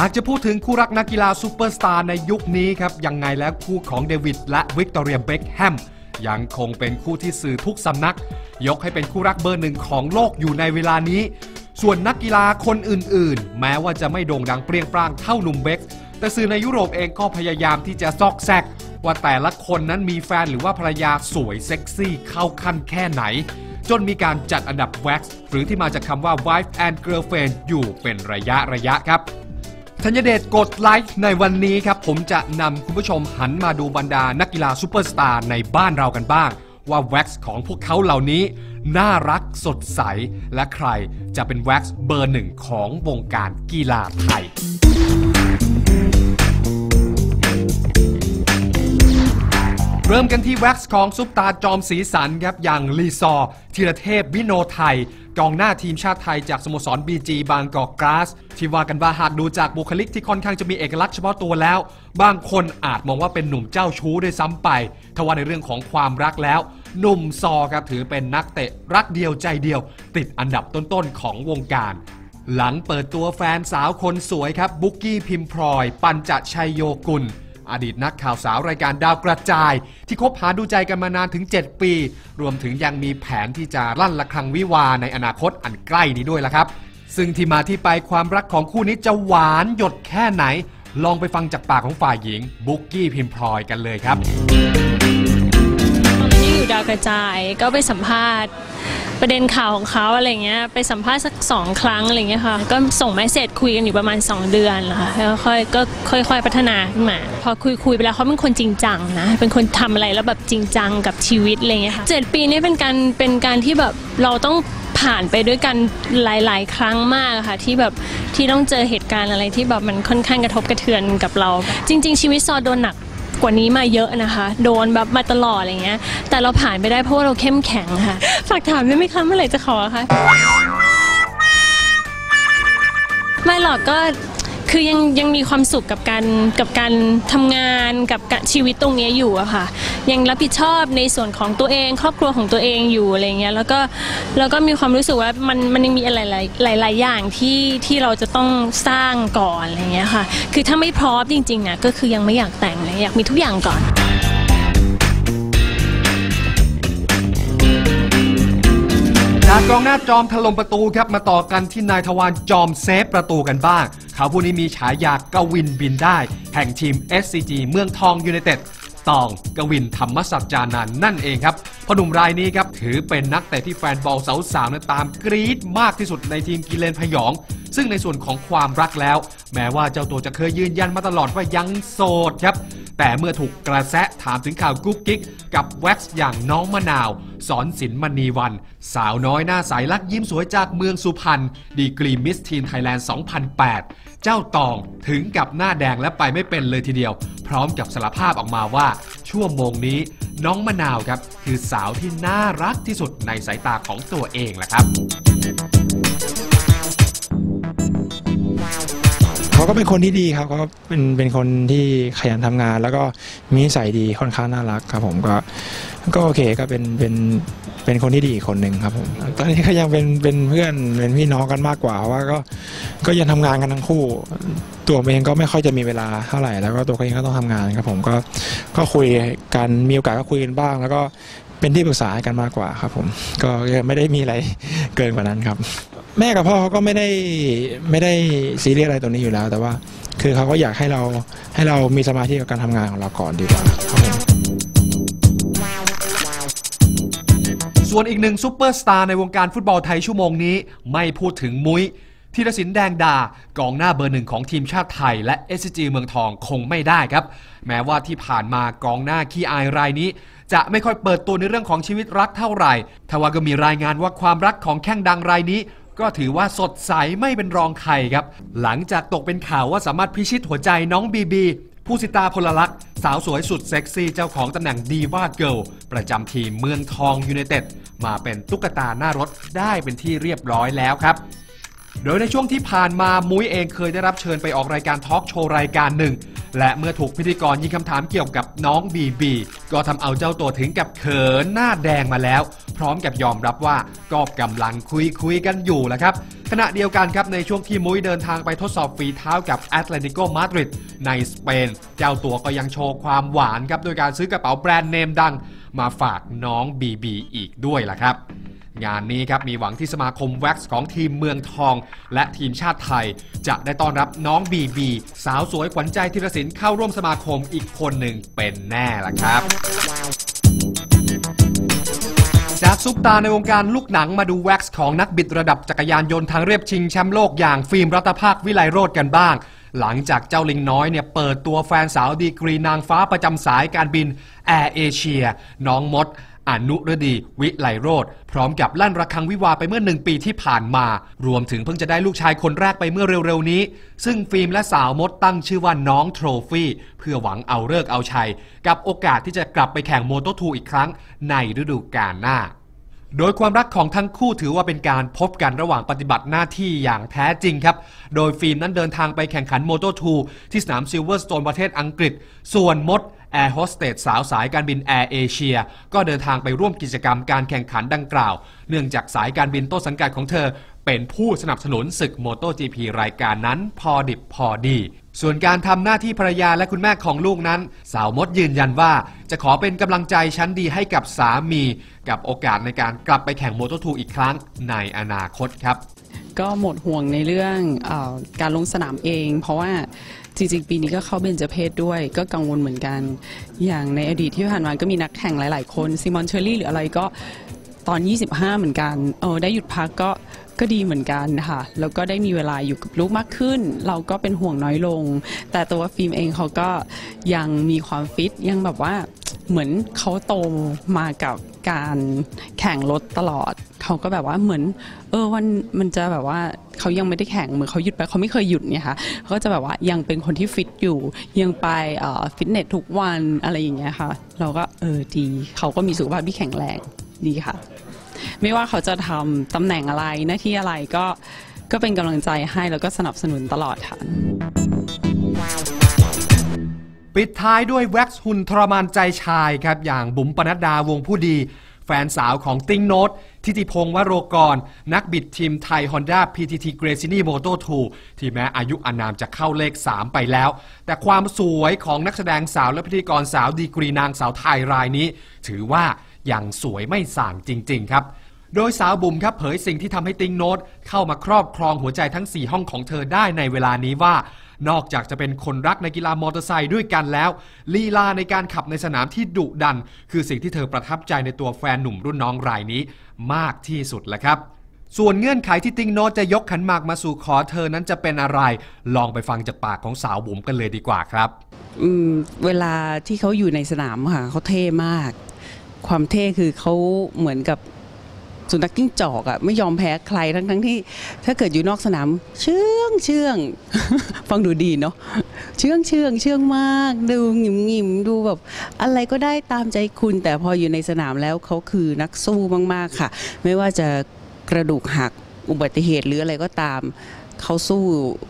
หากจะพูดถึงคู่รักนักกีฬาซูเปอร์สตาร์ในยุคนี้ครับ ยังไงแล้วคู่ของเดวิดและวิกตอเรียเบคแฮมยังคงเป็นคู่ที่สื่อทุกสำนัก ยกให้เป็นคู่รักเบอร์หนึ่งของโลกอยู่ในเวลานี้ ส่วนนักกีฬาคนอื่น ๆ แม้ว่าจะไม่โด่งดังเปรี้ยงปร้างเท่าหนุ่มเบคแต่สื่อในยุโรปเองก็พยายามที่จะซอกแซก ว่าแต่ละคนนั้นมีแฟนหรือว่าภรรยาสวยเซ็กซี่เข้าขั้นแค่ไหน จนมีการจัดอันดับ wax หรือที่มาจากคำว่า wife and girlfriend อยู่เป็นระยะระยะครับ ธัญเดชกดไลค์ในวันนี้ครับ ผมจะนำคุณผู้ชมหันมาดูบรรดานักกีฬาซูเปอร์สตาร์ในบ้านเรากันบ้าง ว่าแว็กซ์ของพวกเขาเหล่านี้ น่ารักสดใส และใครจะเป็นแว็กซ์เบอร์หนึ่งของวงการกีฬาไทย เริ่มกันที่แว็กซ์ของซุปตาจอมสีสันครับอย่างลีซอธีรเทพวิโนไทย กองหน้าทีมชาติไทยจากสโมสรบีจีบางกอกกราส ที่ว่ากันว่าหากดูจากบุคลิกที่ค่อนข้างจะมีเอกลักษณ์เฉพาะตัวแล้ว บางคนอาจมองว่าเป็นหนุ่มเจ้าชู้ด้วยซ้ำไปทว่าในเรื่องของความรักแล้วหนุ่มซอครับถือเป็นนักเตะรักเดียวใจเดียว ติดอันดับต้นๆของวงการ หลังเปิดตัวแฟนสาวคนสวยครับบุกกี้พิมพลอย ปัญจชัยโยกุล อดีตนักข่าวสาวรายการดาวกระจาย ที่คบหาดูใจกันมานานถึง 7 ปี รวมถึงยังมีแผนที่จะลั่นละครังวิวาในอนาคตอันใกล้นี้ด้วยละครับ ซึ่งที่มาที่ไปความรักของคู่นี้จะหวานหยดแค่ไหน ลองไปฟังจากปากของฝ่ายหญิงบุกกี้พิมพลอยกันเลยครับตอนนั้อยู่ดาวกระจายก็ไปสัมภาษณ์ ประเด็นข่าวของเขาอะไรเงี้ยไปสัมภาษณ์สักสองครั้งอะไรเงี้ยค่ะก็ส่งเมสเซจคุยกันอยู่ประมาณ 2 เดือนนะคะแล้วค่อยก็ค่อย ๆ พัฒนาขึ้นมา พอคุยคุยไปแล้วเขาเป็นคนจริงจังนะเป็นคนทำอะไรแล้วแบบจริงจังกับชีวิตอะไรเงี้ยค่ะเจ็ดปีนี้เป็นการเป็นการที่แบบเราต้องผ่านไปด้วยกันหลาย ๆ ครั้งมากค่ะที่แบบที่ต้องเจอเหตุการณ์อะไรที่แบบมันค่อนข้างกระทบกระเทือนกับเรา จริง ๆ ชีวิตซอโดนหนัก กว่านี้มาเยอะนะคะ โดนแบบมาตลอดอะไรเงี้ย แต่เราผ่านไปได้เพราะว่าเราเข้มแข็งค่ะ ฝากถามได้ไหมคะเมื่อไหร่จะขอคะไม่หรอกก็ คือยังยังมีความสุขกับการกับการทำงานกับชีวิตตรงนี้อยู่อะค่ะ ยังรับผิดชอบในส่วนของตัวเอง ครอบครัวของตัวเองอยู่อะไรเงี้ยแล้วก็แล้วก็มีความรู้สึกว่ามันมันยังมีอะไรหลายหลายอย่างที่ที่เราจะต้องสร้างก่อนอะไรเงี้ยค่ะ คือถ้าไม่พร้อมจริงๆนะก็คือยังไม่อยากแต่งเลยอยากมีทุกอย่างก่อน จากกองหน้าจอมถล่มประตูครับมาต่อกันที่นายทวารจอมเซฟประตูกันบ้าง เขาผู้นี้มีฉายากวินบินได้ แห่งทีม SCG เมืองทองยูไนเต็ดตองกวินธรรมสัจจานันนั่นเองครับพหนุ่มรายนี้ครับถือเป็นนักเตะที่แฟนบอลสาวๆนั้นตามกรี๊ดมากที่สุดในทีมกิเลนพยอง ซึ่งในส่วนของความรักแล้ว แม้ว่าเจ้าตัวจะเคยยืนยันมาตลอดว่ายังโสดครับ แต่เมื่อถูกกระแสะถามถึงข่าวกุ๊กกิ๊ก กับแว็กซ์อย่างน้องมะนาว สอนศิลมณีวัน สาวน้อยหน้าใสลักยิ้มสวยจากเมืองสุพรรณดีกรีมิสทีนไทยแลนด์ 2008 เจ้าตองถึงกับหน้าแดงและไปไม่เป็นเลยทีเดียว พร้อมกับสารภาพออกมาว่า ชั่วโมงนี้น้องมะนาวครับ คือสาวที่น่ารักที่สุดในสายตาของตัวเองแหละครับ เขาก็เป็นคนที่ดีครับเขาเป็นเป็นคนที่ขยันทำงาน แล้วก็มีนิสัยดีค่อนข้างน่ารักครับ ผมก็ ก็โอเคก็เป็นเป็นเป็นคนที่ดีอีกคนหนึ่งครับผมตอนนี้ก็ยังเป็นเป็นเพื่อนเป็นพี่น้องกันมากกว่าว่าก็ก็ยังทำงานกันทั้งคู่ ตัวเองก็ไม่ค่อยจะมีเวลาเท่าไหร่แล้วก็ตัวเขาเองก็ต้องทำงานครับ ผมก็ก็คุยกันมีโอกาสก็คุยกันบ้าง แล้วก็เป็นที่ปรึกษาให้กันมากกว่าครับ ผม ก็ไม่ได้มีอะไรเกินกว่านั้นครับ แม่กับพ่อเขาก็ไม่ได้ไม่ได้ซีเรียสอะไรตรงนี้อยู่แล้ว แต่ว่าคือเขาก็อยากให้เราให้เรามีสมาธิกับการทำงานของเราก่อนดีกว่าส่วนอีกหนึ่งซูเปอร์สตาร์ในวงการฟุตบอลไทยชั่วโมงนี้ ไม่พูดถึงมุ้ยธีรศิลป์แดงดากองหน้าเบอร์หนึ่งของทีมชาติไทย และ s อ g เมืองทองคงไม่ได้ครับ แม้ว่าที่ผ่านมากองหน้าขี้อายรายนี้ จะไม่ค่อยเปิดตัวในเรื่องของชีวิตรักเท่าไหร่ทว่าก็มีรายงานว่าความรักของแข้งดังรายนี้ ก็ถือว่าสดใสไม่เป็นรองใครครับ หลังจากตกเป็นข่าวว่าสามารถพิชิตหัวใจน้องบีบีผู้สิตาพลลักษณ์สาวสวยสุดเซ็กซี่เจ้าของตำแหน่งดีว่าเกิลประจำทีมเมืองทองยูไนเต็ดมาเป็นตุ๊กตาหน้ารถได้เป็นที่เรียบร้อยแล้วครับ โดยในช่วงที่ผ่านมามุ้ยเองเคยได้รับเชิญไปออกรายการทอล์กโชว์รายการหนึ่ง และเมื่อถูกพิธีกรยิงคำถามเกี่ยวกับน้องบีบีก็ทำเอาเจ้าตัวถึงกับเขินหน้าแดงมาแล้ว พร้อมกับยอมรับว่าก็กำลังคุยคุยกันอยู่แหละครับ ขณะเดียวกันครับในช่วงที่มุ้ยเดินทางไปทดสอบฝีเท้ากับแอตเลติโกมาดริดในสเปน เจ้าตัวก็ยังโชว์ความหวานครับโดยการซื้อกระเป๋าแบรนด์เนมดัง มาฝากน้องบีบีอีกด้วยล่ะครับงานนี้ครับมีหวังที่สมาคมแว็กซ์ของทีมเมืองทอง และทีมชาติไทย จะได้ต้อนรับน้องบีบี สาวสวยขวัญใจธีรศิลป์เข้าร่วมสมาคมอีกคนหนึ่งเป็นแน่ล่ะครับ ซุปตาในวงการลูกหนังมาดูแว็กซ์ของนักบิดระดับจักรยานยนต์ทางเรียบชิงแชมป์โลกอย่างฟิล์มรัตภาควิไลโรธกันบ้าง หลังจากเจ้าลิงน้อยเนี่ยเปิดตัวแฟนสาวดีกรีนางฟ้าประจำสายการบินแอร์เอเชียน้องมดอนุรดี วิไลโรธพร้อมกับลั่นระฆังวิวาไปเมื่อหนึ่งปีที่ผ่านมา รวมถึงเพิ่งจะได้ลูกชายคนแรกไปเมื่อเร็วๆนี้ ซึ่งฟิล์มและสาวมดตั้งชื่อว่าน้องโทรฟี่ เพื่อหวังเอาเลิกเอาชัย กับโอกาสที่จะกลับไปแข่งโมโตทูอีกครั้งในฤดูกาลหน้า โดยความรักของทั้งคู่ถือว่าเป็นการพบกันระหว่างปฏิบัติหน้าที่อย่างแท้จริงครับ โดยฟิล์มนั้นเดินทางไปแข่งขันโมโตทูที่สนามซิลเวอร์สโตนประเทศอังกฤษ ส่วนมดแอร์โฮสเตสสาวสายการบินแอร์เอเชียก็เดินทางไปร่วมกิจกรรมการแข่งขันดังกล่าว เนื่องจากสายการบินต้นสังกัดของเธอ เป็นผู้สนับสนุนศึกโมโต GP รายการนั้นพอดิบพอดี ส่วนการทำหน้าที่ภรรยาและคุณแม่ของลูกนั้น สาวมดยืนยันว่า จะขอเป็นกำลังใจชั้นดีให้กับสามี กับโอกาสในการกลับไปแข่งโมโตทูอีกครั้งในอนาคตครับ ก็หมดห่วงในเรื่องออการลงสนามเอง เพราะว่าจริงๆปีนี้ก็เข้าเบญจเพศด้วย ก็กังวลเหมือนกัน อย่างในอดีตที่ผ่านมาก็มีนักแข่งหลาย ๆ คนซิมอนเชอรี่หรืออะไรก็ตอน 25 เหมือนกัน เออได้หยุดพักก็ ก็ดีเหมือนกันค่ะแล้วก็ได้มีเวลาอยู่กับลูกมากขึ้น เราก็เป็นห่วงน้อยลง แต่ตัวฟิล์มเองเขาก็ยังมีความฟิตยังแบบว่าเหมือนเขาโตมากับการแข่งรถตลอด เขาก็แบบว่าเหมือน เออวันมันจะแบบว่าเขายังไม่ได้แข่งเหมือนเขาหยุดไปเขาไม่เคยหยุดเนี่ยค่ะเขาก็จะแบบว่ายังเป็นคนที่ฟิตอยู่ ยังไปเอ่อฟิตเนสทุกวันอะไรอย่างเงี้ยค่ะ เราก็เออดีเขาก็มีสุขภาพที่แข็งแรงดีค่ะ ไม่ว่าเขาจะทำตำแหน่งอะไรหน้าที่อะไรก็ก็เป็นกำลังใจให้แล้วก็สนับสนุนตลอดค่ะ ปิดท้ายด้วยแว็กซ์หุ่นทรมานใจชายครับ อย่างบุ๋มปนัดดาวงผู้ดี แฟนสาวของติ้งโนตทิติพงศ์วโรกร นักบิดทีมไทย Honda PTT g r a c i n i Moto 2 ที่แม้อายุอานามจะเข้าเลข 3 ไปแล้ว แต่ความสวยของนักแสดงสาวและพิธีกรสาวดีกรีนางสาวไทยรายนี้ ถือว่ายังสวยไม่ส่างจริง ๆ ครับ โดยสาวบุ๋มครับเผยสิ่งที่ทำให้ติงโนตเข้ามาครอบครองหัวใจทั้ง 4 ห้องของเธอได้ในเวลานี้ว่า นอกจากจะเป็นคนรักในกีฬามอเตอร์ไซค์ด้วยกันแล้ว ลีลาในการขับในสนามที่ดุดัน คือสิ่งที่เธอประทับใจในตัวแฟนหนุ่มรุ่นน้องรายนี้มากที่สุดแหละครับ ส่วนเงื่อนไขที่ติงโนตจะยกขันหมากมาสู่ขอเธอนั้นจะเป็นอะไร ลองไปฟังจากปากของสาวบุ๋มกันเลยดีกว่าครับ อืมเวลาที่เขาอยู่ในสนามค่ะเขาเท่มาก ความเท่คือเขาเหมือนกับ สุนัขกิ้งจอกอะไม่ยอมแพ้ใครทั้งทั้งที่ ถ้าเกิดอยู่นอกสนาม เชื่องเชื่องฟังดูดีเนาะเชื่องเชื่องเชื่องมาก ดูหงิมหงิมดูแบบ อะไรก็ได้ตามใจคุณ แต่พออยู่ในสนามแล้วเขาคือนักสู้มาก ๆ ค่ะ ไม่ว่าจะกระดูกหักอุบัติเหตุหรืออะไรก็ตามเขาสู้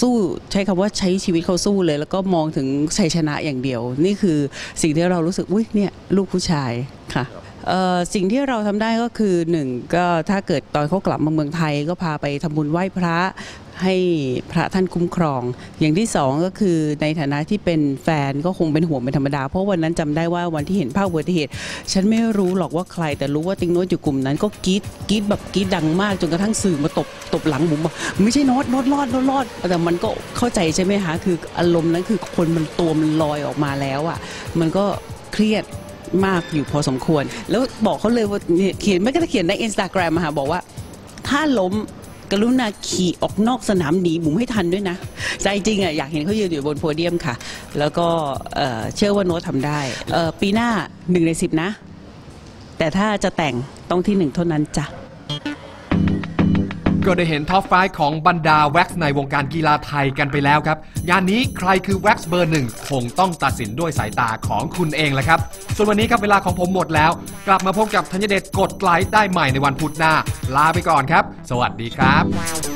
สู้ใช้คำว่าใช้ชีวิตเขาสู้เลย แล้วก็มองถึงชัยชนะอย่างเดียว นี่คือสิ่งที่เรารู้สึกอุ้ยเนี่ยลูกผู้ชายค่ะ สิ่งที่เราทำได้ก็คือหนึ่งก็ถ้าเกิดตอนเขากลับมาเมืองไทยก็พาไปทำบุญไหว้พระให้พระท่านคุ้มครอง อย่างที่สองก็คือในฐานะที่เป็นแฟนก็คงเป็นห่วงเป็นธรรมดา เพราะวันนั้นจำได้ว่าวันที่เห็นภาพอุบัติเหตุ ฉันไม่รู้หรอกว่าใคร แต่รู้ว่าติ๊งโน้ตอยู่กลุ่มนั้น ก็กรีดกรีดแบบกรีดดังมาก จนกระทั่งสื่อมาตบตบหลังผมบอกไม่ใช่โน้ตโน้ตรอดโน้ตรอดแต่มันก็เข้าใจใช่ไหมคะคืออารมณ์นั้นคือคนมันตัวมันลอยออกมาแล้วอะมันก็เครียด มากอยู่พอสมควร แล้วบอกเขาเลยว่าเนี่ยเขียนไม่ก็จะเขียนในอินสตาแกรมมาค่ะบอกว่าถ้าล้มกรุณาขี่ออกนอกสนามหนีบุ๋มให้ทันด้วยนะ ใจจริงอะอยากเห็นเขายืนอยู่บนโพเดียมค่ะ แล้วก็เอ่อเชื่อว่าโน้ตทำได้เอ่อปีหน้าหนึ่งในสิบนะ แต่ถ้าจะแต่งต้องที่หนึ่งเท่านั้นจ้ะ ก็ได้เห็นท็อปไฟของบรรดาแว็กซ์ในวงการกีฬาไทยกันไปแล้วครับ งานนี้ใครคือแว็กซ์เบอร์หนึ่งคงต้องตัดสินด้วยสายตาของคุณเองแหละครับ ส่วนวันนี้ครับเวลาของผมหมดแล้ว กลับมาพบกับธัญเดชกดไลค์ได้ใหม่ในวันพุธหน้า ลาไปก่อนครับ สวัสดีครับ